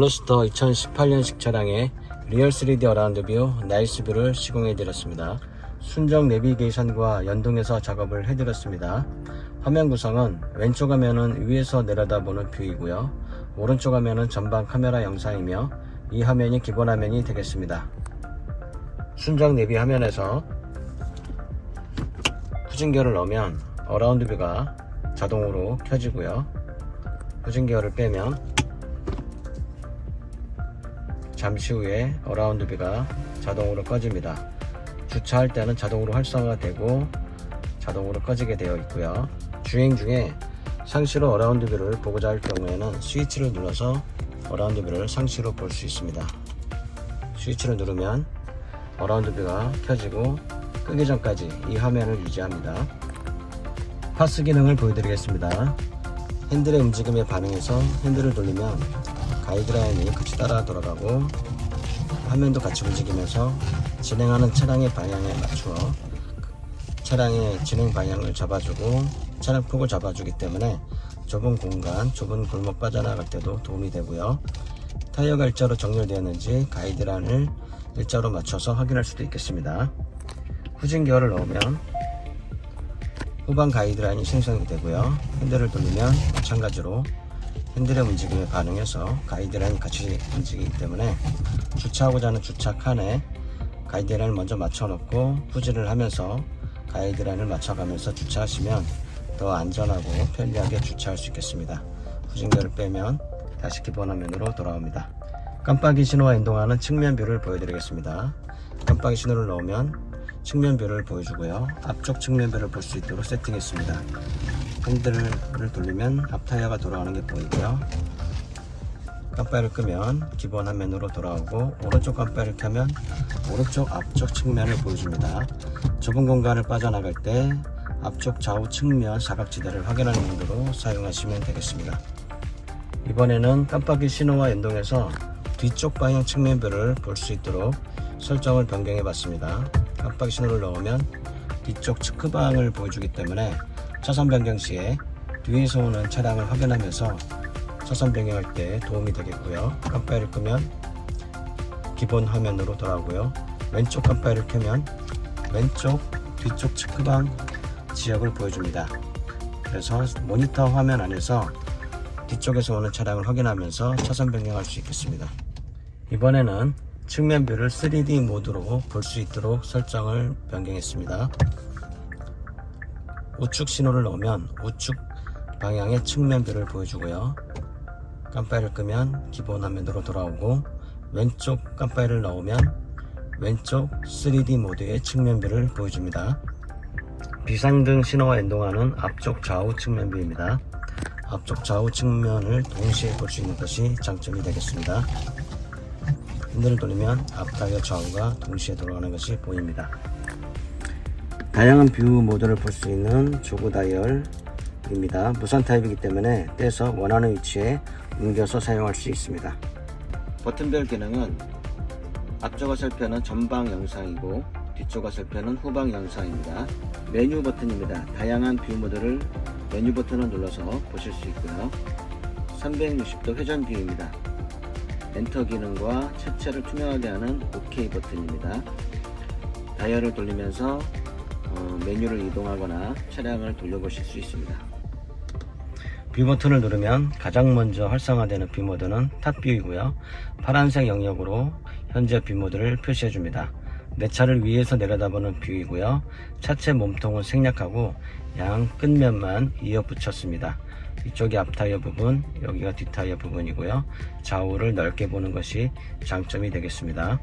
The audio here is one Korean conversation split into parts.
갤러스터 2018년식 차량의 리얼 3D 어라운드 뷰 나이스 뷰를 시공해 드렸습니다. 순정 내비게이션과 연동해서 작업을 해 드렸습니다. 화면 구성은 왼쪽 화면은 위에서 내려다보는 뷰이고요. 오른쪽 화면은 전방 카메라 영상이며 이 화면이 기본 화면이 되겠습니다. 순정 내비 화면에서 후진기어를 넣으면 어라운드 뷰가 자동으로 켜지고요. 후진기어를 빼면 잠시 후에 어라운드 뷰가 자동으로 꺼집니다. 주차할 때는 자동으로 활성화되고 자동으로 꺼지게 되어 있고요. 주행 중에 상시로 어라운드 뷰를 보고자 할 경우에는 스위치를 눌러서 어라운드 뷰를 상시로 볼 수 있습니다. 스위치를 누르면 어라운드 뷰가 켜지고 끄기 전까지 이 화면을 유지합니다. 파스 기능을 보여드리겠습니다. 핸들의 움직임에 반응해서 핸들을 돌리면 가이드라인이 같이 따라 돌아가고 화면도 같이 움직이면서 진행하는 차량의 방향에 맞추어 차량의 진행 방향을 잡아주고 차량 폭을 잡아주기 때문에 좁은 공간, 좁은 골목 빠져나갈 때도 도움이 되고요. 타이어가 일자로 정렬되었는지 가이드라인을 일자로 맞춰서 확인할 수도 있겠습니다. 후진 기어를 넣으면 후방 가이드라인이 생성이 되고요. 핸들을 돌리면 마찬가지로 핸들의 움직임에 반응해서 가이드라인이 같이 움직이기 때문에 주차하고자 하는 주차 칸에 가이드라인을 먼저 맞춰 놓고 후진을 하면서 가이드라인을 맞춰가면서 주차하시면 더 안전하고 편리하게 주차할 수 있겠습니다. 후진기어를 빼면 다시 기본 화면으로 돌아옵니다. 깜빡이 신호와 연동하는 측면 뷰를 보여드리겠습니다. 깜빡이 신호를 넣으면 측면 뷰를 보여주고요. 앞쪽 측면 뷰를 볼 수 있도록 세팅했습니다. 핸들을 돌리면 앞타이어가 돌아오는 게 보이고요. 깜빡이를 끄면 기본 화면으로 돌아오고 오른쪽 깜빡이를 켜면 오른쪽 앞쪽 측면을 보여줍니다. 좁은 공간을 빠져나갈 때 앞쪽 좌우 측면 사각지대를 확인하는 용도로 사용하시면 되겠습니다. 이번에는 깜빡이 신호와 연동해서 뒤쪽 방향 측면별을 볼 수 있도록 설정을 변경해 봤습니다. 깜빡이 신호를 넣으면 뒤쪽 측크방을 보여주기 때문에 차선 변경 시에 뒤에서 오는 차량을 확인하면서 차선 변경할 때 도움이 되겠고요. 깜빡이를 끄면 기본 화면으로 돌아오고요. 왼쪽 깜빡이를 켜면 왼쪽 뒤쪽 측크방 지역을 보여줍니다. 그래서 모니터 화면 안에서 뒤쪽에서 오는 차량을 확인하면서 차선 변경할 수 있겠습니다. 이번에는 측면 뷰를 3D 모드로 볼 수 있도록 설정을 변경했습니다. 우측 신호를 넣으면 우측 방향의 측면 뷰를 보여주고요. 깜빡이를 끄면 기본 화면으로 돌아오고 왼쪽 깜빡이를 넣으면 왼쪽 3D 모드의 측면 뷰를 보여줍니다. 비상등 신호와 연동하는 앞쪽 좌우 측면 뷰입니다. 앞쪽 좌우 측면을 동시에 볼 수 있는 것이 장점이 되겠습니다. 핸들을 돌리면 앞타이어 좌우가 동시에 돌아가는 것이 보입니다. 다양한 뷰 모드를 볼 수 있는 조그 다이얼입니다. 무선 타입이기 때문에 떼서 원하는 위치에 옮겨서 사용할 수 있습니다. 버튼별 기능은 앞쪽 화살표는 전방 영상이고 뒤쪽 화살표는 후방 영상입니다. 메뉴 버튼입니다. 다양한 뷰 모드를 메뉴 버튼을 눌러서 보실 수 있고요. 360도 회전 뷰입니다. 엔터 기능과 차체를 투명하게 하는 OK 버튼입니다. 다이얼을 돌리면서 어, 메뉴를 이동하거나 차량을 돌려보실 수 있습니다. 뷰 버튼을 누르면 가장 먼저 활성화되는 뷰 모드는 탑 뷰이고요. 파란색 영역으로 현재 뷰 모드를 표시해 줍니다. 내 차를 위에서 내려다보는 뷰이고요. 차체 몸통은 생략하고 양 끝면만 이어 붙였습니다. 이쪽이 앞타이어 부분, 여기가 뒷타이어 부분이고요. 좌우를 넓게 보는 것이 장점이 되겠습니다.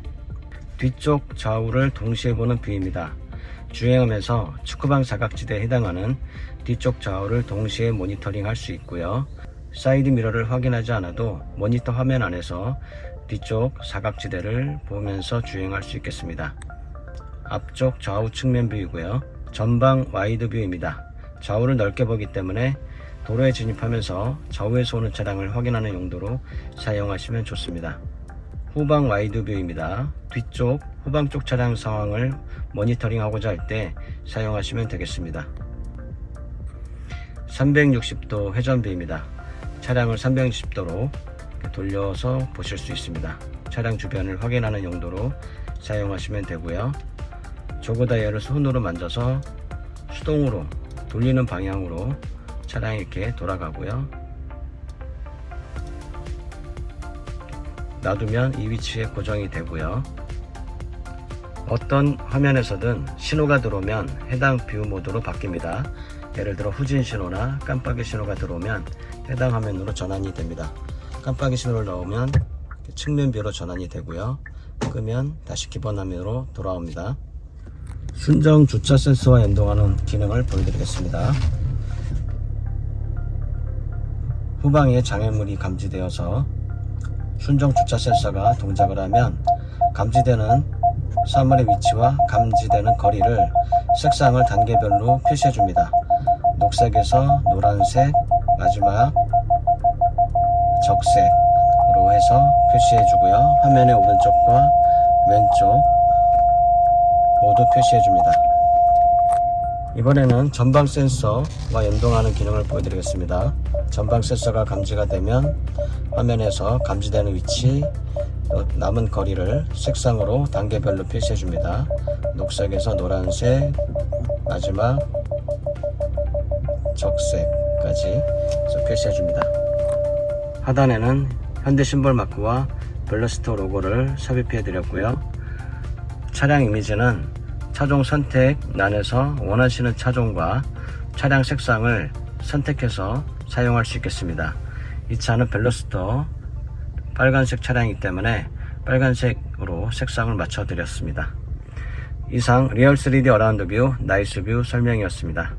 뒤쪽 좌우를 동시에 보는 뷰입니다. 주행하면서 축구방 사각지대에 해당하는 뒤쪽 좌우를 동시에 모니터링 할 수 있고요. 사이드 미러를 확인하지 않아도 모니터 화면 안에서 뒤쪽 사각지대를 보면서 주행할 수 있겠습니다. 앞쪽 좌우 측면 뷰이고요. 전방 와이드 뷰입니다. 좌우를 넓게 보기 때문에 도로에 진입하면서 좌우에서 오는 차량을 확인하는 용도로 사용하시면 좋습니다. 후방 와이드 뷰입니다. 뒤쪽 후방 쪽 차량 상황을 모니터링 하고자 할 때 사용하시면 되겠습니다. 360도 회전 뷰입니다. 차량을 360도로 돌려서 보실 수 있습니다. 차량 주변을 확인하는 용도로 사용하시면 되고요. 조그 다이얼을 손으로 만져서 수동으로 돌리는 방향으로 차량이 이렇게 돌아가고요. 놔두면 이 위치에 고정이 되고요. 어떤 화면에서든 신호가 들어오면 해당 뷰 모드로 바뀝니다. 예를 들어 후진 신호나 깜빡이 신호가 들어오면 해당 화면으로 전환이 됩니다. 깜빡이 신호를 넣으면 측면 뷰로 전환이 되고요. 끄면 다시 기본 화면으로 돌아옵니다. 순정 주차 센서와 연동하는 기능을 보여드리겠습니다. 후방에 장애물이 감지되어서 순정 주차 센서가 동작을 하면 감지되는 사물의 위치와 감지되는 거리를 색상을 단계별로 표시해 줍니다. 녹색에서 노란색, 마지막 적색으로 해서 표시해 주고요. 화면의 오른쪽과 왼쪽 모두 표시해 줍니다. 이번에는 전방 센서와 연동하는 기능을 보여드리겠습니다. 전방 센서가 감지가 되면 화면에서 감지되는 위치, 어, 남은 거리를 색상으로 단계별로 표시해 줍니다. 녹색에서 노란색, 마지막 적색까지 표시해 줍니다. 하단에는 현대 심벌 마크와 블러스터 로고를 삽입해 드렸고요. 차량 이미지는 차종 선택 란에서 원하시는 차종과 차량 색상을 선택해서 사용할 수 있겠습니다. 이 차는 벨로스터 빨간색 차량이기 때문에 빨간색으로 색상을 맞춰 드렸습니다. 이상 리얼 3D 어라운드 뷰 나이스 뷰 설명이었습니다.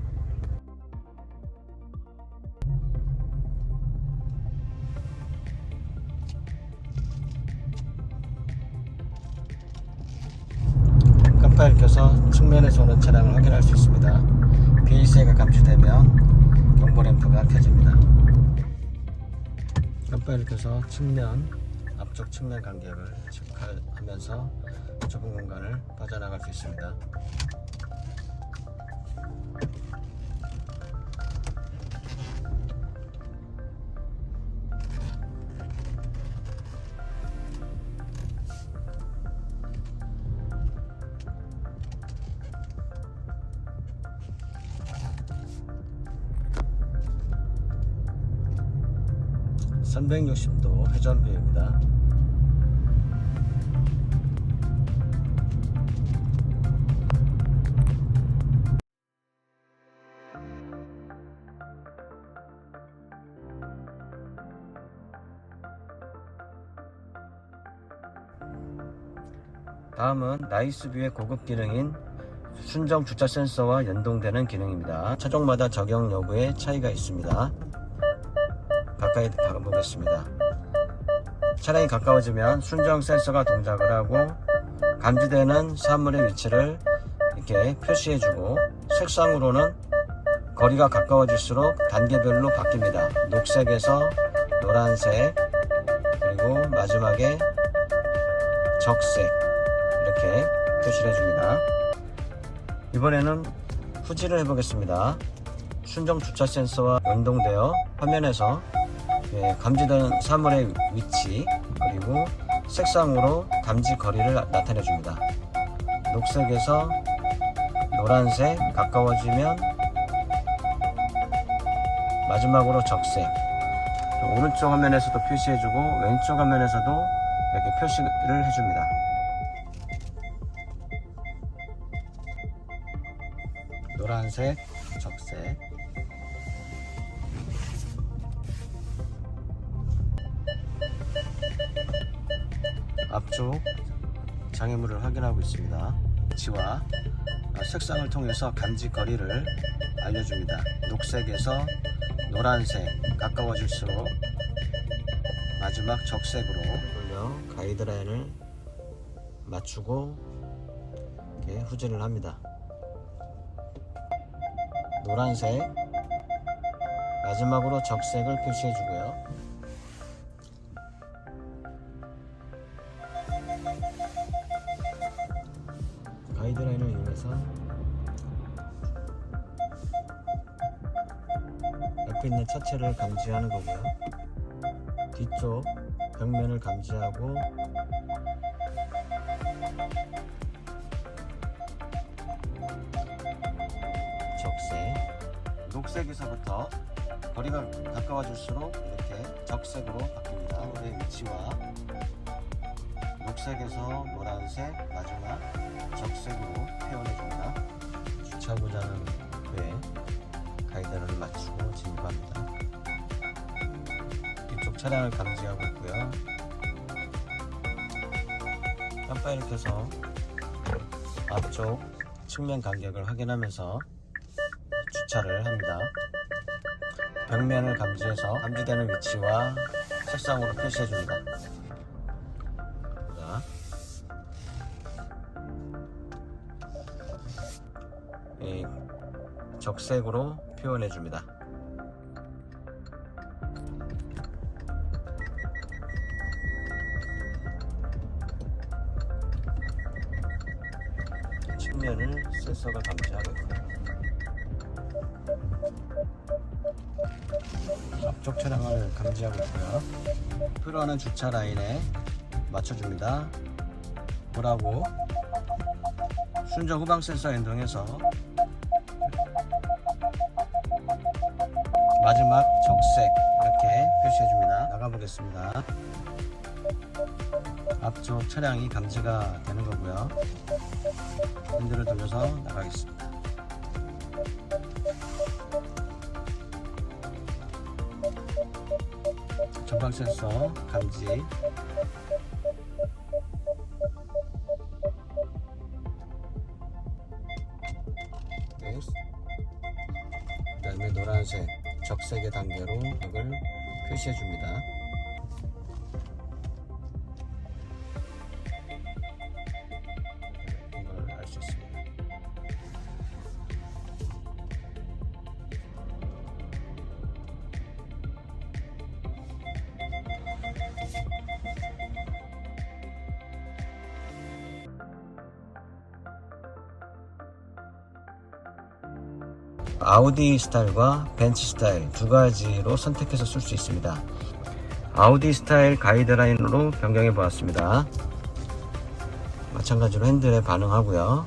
깜빡이를 켜서 측면에서 오는 차량을 확인할 수 있습니다. BAC가 감지되면 경보 램프가 켜집니다. 깜빡이를 켜서 측면, 앞쪽 측면 간격을 체크하면서 좁은 공간을 빠져나갈 수 있습니다. (360도) 회전비입니다 다음은 나이스뷰의 고급 기능인 순정 주차 센서와 연동되는 기능입니다. 차종마다 적용 여부에 차이가 있습니다. 가까이 가보겠습니다. 차량이 가까워지면 순정 센서가 동작을 하고 감지되는 사물의 위치를 이렇게 표시해주고 색상으로는 거리가 가까워질수록 단계별로 바뀝니다. 녹색에서 노란색 그리고 마지막에 적색 이렇게 표시를 해줍니다. 이번에는 후지를 해보겠습니다. 순정 주차 센서와 연동되어 화면에서 예, 감지되는 사물의 위치 그리고 색상으로 감지 거리를 나- 나타내 줍니다. 녹색에서 노란색 가까워지면 마지막으로 적색 오른쪽 화면에서도 표시해주고 왼쪽 화면에서도 이렇게 표시를 해줍니다. 노란색, 적색. 쪽 장애물을 확인하고 있습니다. 위치와 색상을 통해서 감지 거리를 알려줍니다. 녹색에서 노란색 가까워질수록 마지막 적색으로 돌려 가이드라인을 맞추고 이렇게 후진을 합니다. 노란색 마지막으로 적색을 표시해 주고요. 이용해서 옆에 있는 차체를 감지하는 거고요. 뒤쪽 벽면을 감지하고 적색 녹색에서부터 거리가 가까워질수록 이렇게 적색으로 바뀝니다. 우리 위치와 녹색에서 노란색 마지막 적색으로 표현해줍니다. 주차구자는 후에 가이드를 맞추고 진입합니다. 이쪽 차량을 감지하고 있고요. 깜빡이를 켜서 앞쪽 측면 간격을 확인하면서 주차를 합니다. 벽면을 감지해서 감지되는 위치와 색상으로 표시해 줍니다. 적색으로 표현해 줍니다. 측면을 센서가 감지하고 있고요. 앞쪽 차량을 감지하고 있고요. 필요하는 주차 라인에 맞춰줍니다. 보라고 순정 후방 센서 연동해서 마지막 적색 이렇게 표시해줍니다. 나가보겠습니다. 앞쪽 차량이 감지가 되는 거고요. 핸들을 돌려서 나가겠습니다. 전방 센서 감지 네. 그다음에 노란색 적색의 단계로 벽을 표시해 줍니다. 아우디 스타일과 벤츠 스타일 두 가지로 선택해서 쓸 수 있습니다. 아우디 스타일 가이드라인으로 변경해 보았습니다. 마찬가지로 핸들에 반응하고요.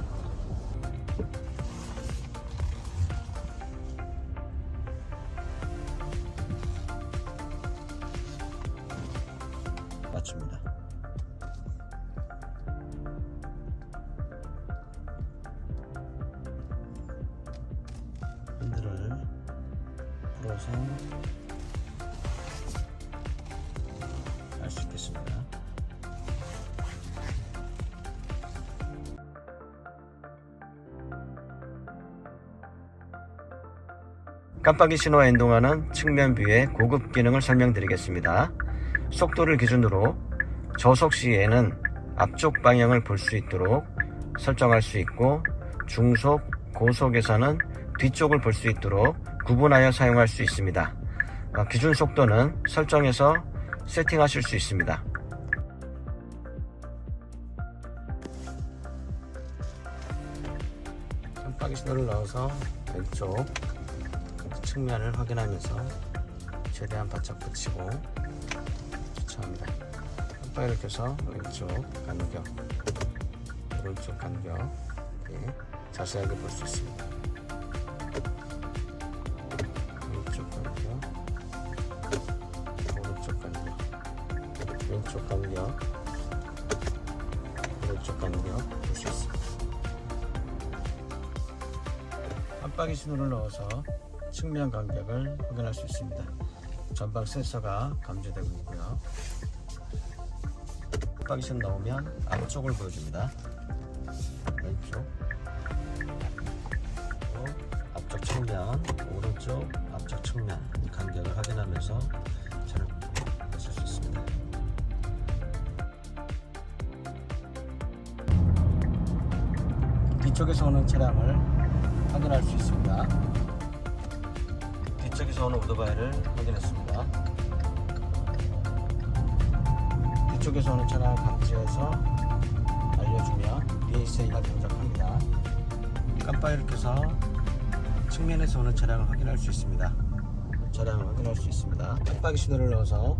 깜빡이 신호와 연동하는 측면 뷰의 고급 기능을 설명드리겠습니다. 속도를 기준으로 저속 시에는 앞쪽 방향을 볼 수 있도록 설정할 수 있고 중속, 고속에서는 뒤쪽을 볼 수 있도록 구분하여 사용할 수 있습니다. 어, 기준 속도는 설정해서 세팅하실 수 있습니다. 깜빡이 신호를 넣어서 왼쪽 측면을 확인하면서 최대한 바짝 붙이고 주차합니다. 깜빡이를 켜서 왼쪽 간격, 오른쪽 간격 예, 자세하게 볼 수 있습니다. 왼쪽 간격, 오른쪽 간격, 왼쪽 간격, 오른쪽 간격 볼 수 있습니다. 깜빡이 신호를 넣어서 측면 간격을 확인할 수 있습니다. 전방 센서가 감지되고 있고요. 깜빡이 신호 넣으면 앞쪽을 보여줍니다. 왼쪽, 앞쪽 측면, 오른쪽, 앞쪽 측면 간격을 확인하면서 차를 쓸수 있습니다. 뒤쪽에서 오는 차량을 확인할 수 있습니다. 오는 오토바이를 확인했습니다. 뒤쪽에서 오는 차량을 감지해서 알려주며 DSA가 동작합니다. 깜빡이를 켜서 측면에서 오는 차량을 확인할 수 있습니다. 차량을 확인할 수 있습니다. 깜빡이 신호를 넣어서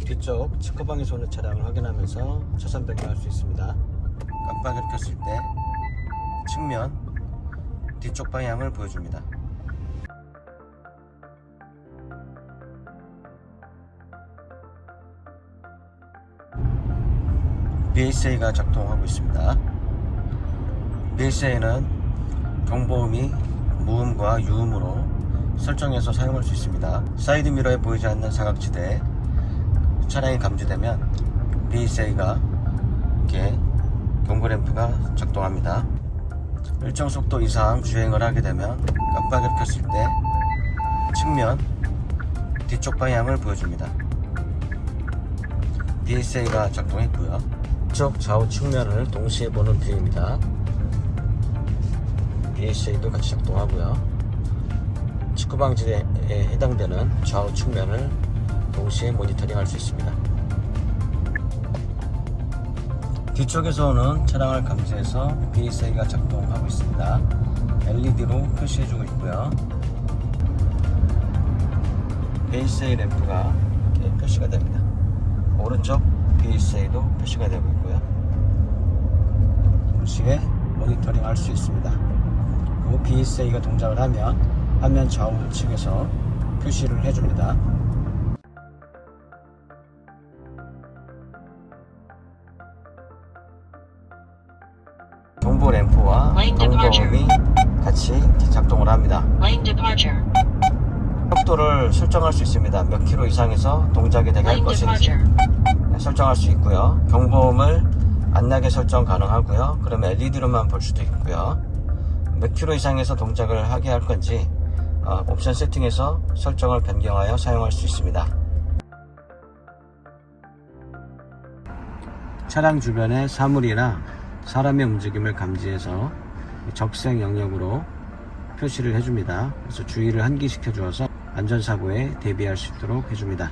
뒤쪽 측커방에서 오는 차량을 확인하면서 차선 변경할 수 있습니다. 깜빡이를 켰을 때 측면 뒤쪽 방향을 보여줍니다. BSA가 작동하고 있습니다. BSA는 경보음이 무음과 유음으로 설정해서 사용할 수 있습니다. 사이드 미러에 보이지 않는 사각지대에 차량이 감지되면 BSA가 이렇게 경고 램프가 작동합니다. 일정 속도 이상 주행을 하게 되면 깜빡이를 켰을 때 측면 뒤쪽 방향을 보여줍니다. BSA가 작동했고요. 쪽 좌우 측면을 동시에 보는 뷰입니다. BSA도 같이 작동하고요. 직구방지대에 해당되는 좌우 측면을 동시에 모니터링 할 수 있습니다. 뒤쪽에서 오는 차량을 감지해서 BSA가 작동하고 있습니다. LED로 표시해주고 있고요. BSA 램프가 표시가 됩니다. 오른쪽 BSA도 표시가 되고 있고요. 동시에 모니터링 할 수 있습니다. 그 BSA가 동작을 하면 화면 좌우측에서 표시를 해줍니다. 경보 램프와. 경보음이 같이 작동을 합니다. 속도를 설정할 수 있습니다. 몇 킬로 이상에서 동작이 되게 할 것인지. 설정할 수 있고요. 경보음을 안 나게 설정 가능하고요. 그러면 LED로만 볼 수도 있고요. 몇 킬로 이상에서 동작을 하게 할 건지 어, 옵션 세팅에서 설정을 변경하여 사용할 수 있습니다. 차량 주변의 사물이나 사람의 움직임을 감지해서 적색 영역으로 표시를 해줍니다. 그래서 주의를 환기시켜 주어서 안전사고에 대비할 수 있도록 해줍니다.